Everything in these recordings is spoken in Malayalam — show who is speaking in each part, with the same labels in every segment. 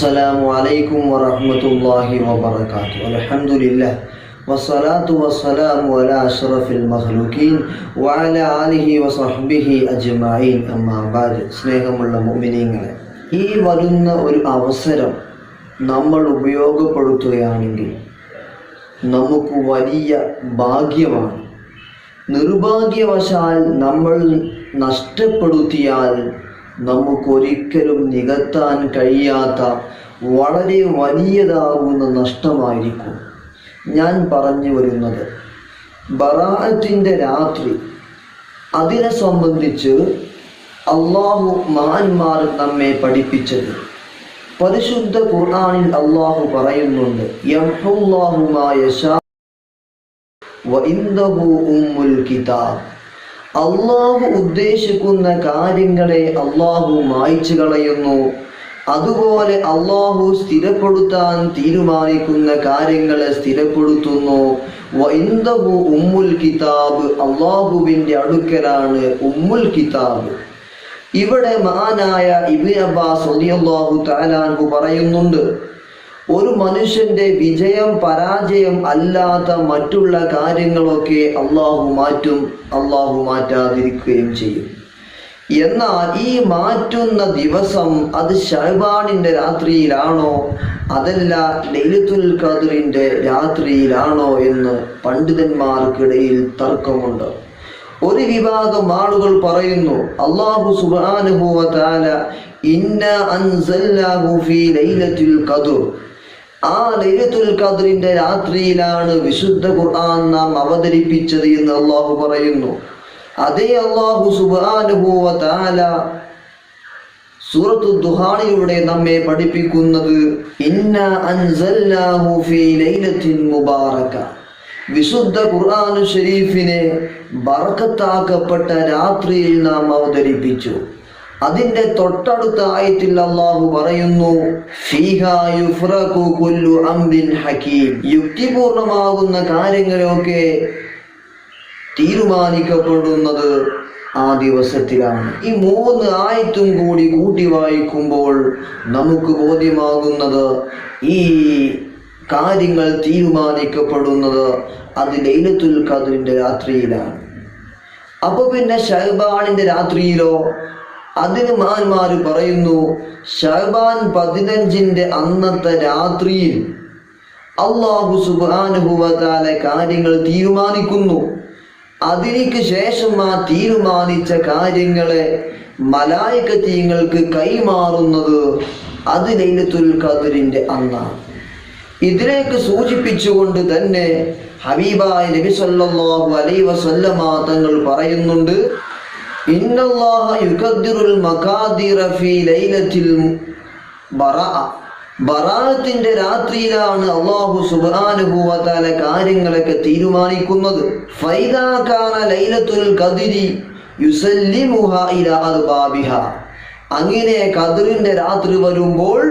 Speaker 1: السلام عليكم ورحمة الله وبركاته الحمد لله والصلاة والسلام على أشرف المخلوقين وعلى آله وصحبه أجمعين أما بعد സ്നേഹമുള്ള മുഅ്മിനീങ്ങളെ ഈ വരുന്ന ഒരു അവസരം നമ്മൾ ഉപയോഗപ്പെടുത്തുകയാണെങ്കിൽ നമുക്ക് വലിയ ഭാഗ്യമാണ് നിർഭാഗ്യവശാൽ നമ്മൾ നഷ്ടപ്പെടുത്തിയാൽ നമുക്കൊരിക്കലും നികത്താൻ കഴിയാത്ത വളരെ വലിയതാകുന്ന നഷ്ടമായിരിക്കും. ഞാൻ പറഞ്ഞു വരുന്നത് ബറാഅത്തിന്റെ രാത്രി അതിനെ സംബന്ധിച്ച് അള്ളാഹു മഹാന്മാർ നമ്മെ പഠിപ്പിച്ചത്. പരിശുദ്ധ ഖുർആാനിൽ അള്ളാഹു പറയുന്നുണ്ട് കിതാബ്. അള്ളാഹു ഉദ്ദേശിക്കുന്ന കാര്യങ്ങളെ അള്ളാഹു മായ്ച്ചു കളയുന്നു. അതുപോലെ അള്ളാഹു സ്ഥിരപ്പെടുത്താൻ തീരുമാനിക്കുന്ന കാര്യങ്ങളെ സ്ഥിരപ്പെടുത്തുന്നു. വഇന്ദഹു ഉമ്മുൽ കിതാബ് അള്ളാഹുവിന്റെ അടുക്കലാണ് ഉമ്മുൽ കിതാബ്. ഇവിടെ മഹാനായ ഇബിൻ അബ്ബാസ് അള്ളാഹു താലാൻഹു പറയുന്നുണ്ട് ഒരു മനുഷ്യന്റെ വിജയം പരാജയം അല്ലാത്ത മറ്റുള്ള കാര്യങ്ങളൊക്കെ അള്ളാഹു മാറ്റും അള്ളാഹു മാറ്റാതിരിക്കുകയും ചെയ്യും. എന്നാൽ ഈ മാറ്റുന്ന ദിവസം അത് ഷഹബാണിന്റെ രാത്രിയിലാണോ അതല്ല ലൈലത്തുൽ ഖദറിന്റെ രാത്രിയിലാണോ എന്ന് പണ്ഡിതന്മാർക്കിടയിൽ തർക്കമുണ്ട്. ഒരു വിഭാഗം ആളുകൾ പറയുന്നു അള്ളാഹു സുബ്ഹാനഹു വ തആല ഇന്ന അൻസല്ലാഹു ഫീ ലൈലത്തുൽ ഖദർ. ആ ലൈലത്തുൽ ഖദറിന്റെ രാത്രിയിലാണ് വിശുദ്ധ ഖുർആൻ നാം അവതരിപ്പിച്ചത് എന്ന് അള്ളാഹു പറയുന്നു. അതേ അള്ളാഹു വ തആല സൂറത്തു ദുഹാനിലൂടെ നമ്മെ പഠിപ്പിക്കുന്നത് ഇന്ന അൻസല്ലാഹു ഫീ ലൈലത്തിൻ മുബാറക. വിശുദ്ധ ഖുർആൻ ഷരീഫിനെ ബർക്കത്താക്കപ്പെട്ട രാത്രിയിൽ നാം അവതരിപ്പിച്ചു. അതിന്റെ തൊട്ടടുത്ത ആയത്തിൽ അള്ളാഹു പറയുന്നു ഹക്കീം യുക്തിപൂർണമാകുന്ന കാര്യങ്ങളൊക്കെ തീരുമാനിക്കപ്പെടുന്നത് ആ ദിവസത്തിലാണ്. ഈ മൂന്ന് ആയത്തും കൂടി കൂട്ടി വായിക്കുമ്പോൾ നമുക്ക് ബോധ്യമാകുന്നത് ഈ കാര്യങ്ങൾ തീരുമാനിക്കപ്പെടുന്നത് അത് ലൈലത്തുൽ ഖദറിന്റെ രാത്രിയിലാണ്. അപ്പൊ പിന്നെ ഷഹബാണിന്റെ രാത്രിയിലോ അതിന് മഹാന്മാര് പറയുന്നു ഷഹബാൻ പതിനഞ്ചിന്റെ അന്നത്തെ രാത്രിയിൽ അള്ളാഹു സുബാനുഭവത്താല കാര്യങ്ങൾ തീരുമാനിക്കുന്നു. അതിനു ശേഷം ആ തീരുമാനിച്ച കാര്യങ്ങളെ മലായക്കത്തീങ്ങൾക്ക് കൈമാറുന്നത് അത് ലൈലത്തുൽ ഖദറിന്റെ അന്നാണ്. ഇതിലേക്ക് സൂചിപ്പിച്ചുകൊണ്ട് തന്നെ ഹബീബായ് നബി സല്ലല്ലാഹു അലൈഹി വസല്ലമ തങ്ങൾ പറയുന്നുണ്ട് ബറാഅത്തിന്റെ രാത്രിയിലാണ് അള്ളാഹു സുബാനുഭൂവത്താല കാര്യങ്ങളൊക്കെ തീരുമാനിക്കുന്നത്. ലൈലത്തുൽ അങ്ങനെ ഖദ്റിന്റെ രാത്രി വരുമ്പോൾ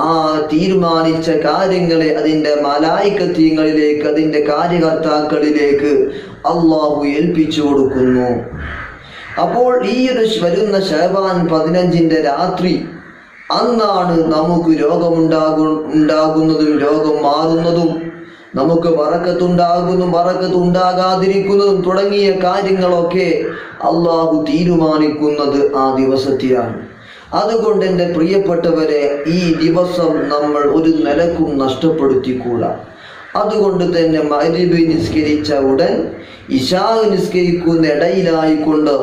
Speaker 1: ആ തീരുമാനിച്ച കാര്യങ്ങളെ അതിന്റെ മലായിക്കത്യങ്ങളിലേക്ക് അതിന്റെ കാര്യകർത്താക്കളിലേക്ക് അള്ളാഹു ഏൽപ്പിച്ചു കൊടുക്കുന്നു. അപ്പോൾ ഈ ഒരു വരുന്ന ഷഹബാൻ പതിനഞ്ചിന്റെ രാത്രി അന്നാണ് നമുക്ക് രോഗമുണ്ടാകു ഉണ്ടാകുന്നതും രോഗം മാറുന്നതും നമുക്ക് വറക്കത്തുണ്ടാകുന്നു വറക്കത്ത് ഉണ്ടാകാതിരിക്കുന്നതും തുടങ്ങിയ കാര്യങ്ങളൊക്കെ അള്ളാഹു തീരുമാനിക്കുന്നത് ആ ദിവസത്തിലാണ്. അതുകൊണ്ട് എന്റെ പ്രിയപ്പെട്ടവരെ ഈ ദിവസം നമ്മൾ ഒരു നിലക്കും നഷ്ടപ്പെടുത്തിക്കൂടാ. അതുകൊണ്ട് തന്നെ മഹരീബ് നിസ്കരിച്ച ഉടൻ ഇഷാ നിസ്കരിക്കുന്ന ഇടയിലായിക്കൊണ്ട്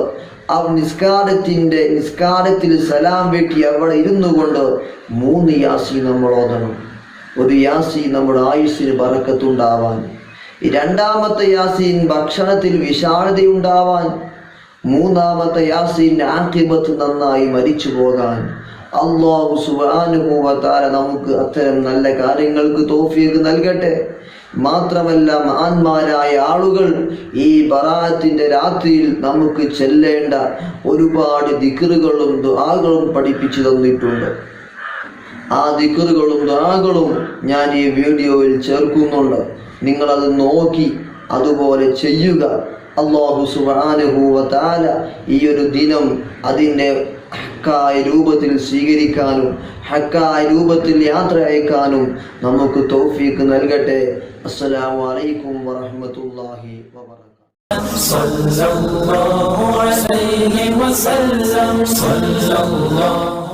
Speaker 1: ആ നിസ്കാരത്തിന്റെ നിസ്കാരത്തിൽ സലാം വെട്ടി അവിടെ ഇരുന്നു കൊണ്ട് മൂന്ന് യാസി നമ്മൾ ഓതണം. ഒരു യാസി നമ്മുടെ ആയുസ്സിന് പറക്കത്തുണ്ടാവാൻ രണ്ടാമത്തെ യാസീൻ ഭക്ഷണത്തിൽ വിശാലതയുണ്ടാവാൻ മൂന്നാമത്തെ യാസീൻ ആക്കിബത്ത് നന്നായി മരിച്ചു പോകാൻ. അള്ളാഹു സുബാനുഭവത്താല നമുക്ക് അത്തരം നല്ല കാര്യങ്ങൾക്ക് തോഫിയൊക്കെ നൽകട്ടെ. മാത്രമല്ല മഹാന്മാരായ ആളുകൾ ഈ ബറാത്തിന്റെ രാത്രിയിൽ നമുക്ക് ചെല്ലേണ്ട ഒരുപാട് ദിക്കറുകളും ദുആകളും പഠിപ്പിച്ചു തന്നിട്ടുണ്ട്. ആ ദിക്കറുകളും ദുആകളും ഞാൻ ഈ വീഡിയോയിൽ ചേർക്കുന്നുണ്ട്. നിങ്ങളത് നോക്കി അതുപോലെ ചെയ്യുക. അള്ളാഹു സുബാനുഭൂവ താല ഈ ഒരു ദിനം അതിന്റെ ഹക്കായ രൂപത്തിൽ സ്വീകരിക്കാനും ഹക്കായ രൂപത്തിൽ യാത്ര അയക്കാനും നമുക്ക് തൗഫീക്ക് നൽകട്ടെ അസ്സലാമു അലൈക്കും വറഹ്മത്തുള്ളാഹി വബറകാതുഹു
Speaker 2: صلى الله عليه وسلم صلى الله